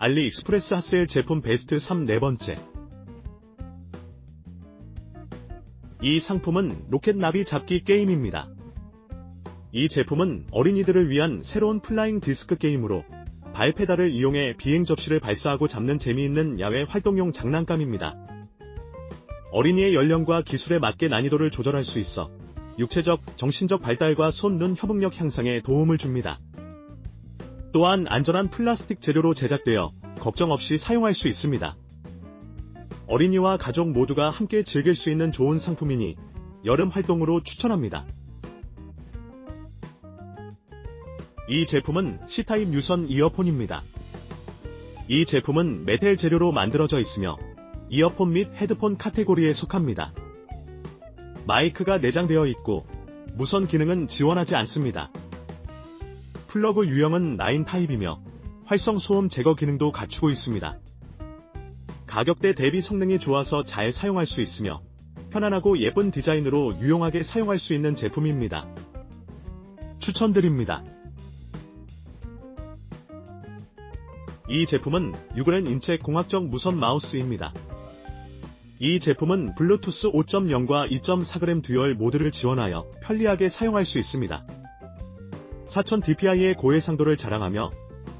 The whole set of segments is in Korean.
알리익스프레스 핫세일 제품 베스트 3 네 번째. 이 상품은 로켓 나비 잡기 게임입니다. 이 제품은 어린이들을 위한 새로운 플라잉 디스크 게임으로 발 페달을 이용해 비행 접시를 발사하고 잡는 재미있는 야외 활동용 장난감입니다. 어린이의 연령과 기술에 맞게 난이도를 조절할 수 있어 육체적, 정신적 발달과 손, 눈 협응력 향상에 도움을 줍니다. 또한 안전한 플라스틱 재료로 제작되어 걱정 없이 사용할 수 있습니다. 어린이와 가족 모두가 함께 즐길 수 있는 좋은 상품이니 여름 활동으로 추천합니다. 이 제품은 C타입 유선 이어폰입니다. 이 제품은 메텔 재료로 만들어져 있으며 이어폰 및 헤드폰 카테고리에 속합니다. 마이크가 내장되어 있고 무선 기능은 지원하지 않습니다. 플러그 유형은 9 타입이며 활성 소음 제거 기능도 갖추고 있습니다. 가격대 대비 성능이 좋아서 잘 사용할 수 있으며 편안하고 예쁜 디자인으로 유용하게 사용할 수 있는 제품입니다. 추천드립니다. 이 제품은 유그랜 인체 공학적 무선 마우스입니다. 이 제품은 블루투스 5.0과 2.4g 듀얼 모드를 지원하여 편리하게 사용할 수 있습니다. 4000dpi의 고해상도를 자랑하며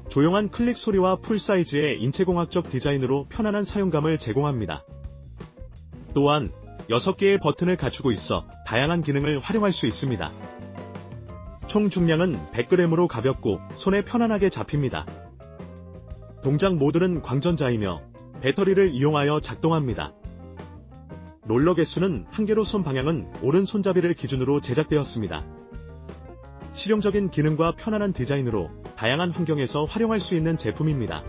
조용한 클릭 소리와 풀사이즈의 인체공학적 디자인으로 편안한 사용감을 제공합니다. 또한 6개의 버튼을 갖추고 있어 다양한 기능을 활용할 수 있습니다. 총 중량은 100g으로 가볍고 손에 편안하게 잡힙니다. 동작 모드는 광전자이며 배터리를 이용하여 작동합니다. 롤러 개수는 한 개로 손 방향은 오른 손잡이를 기준으로 제작되었습니다. 실용적인 기능과 편안한 디자인으로 다양한 환경에서 활용할 수 있는 제품입니다.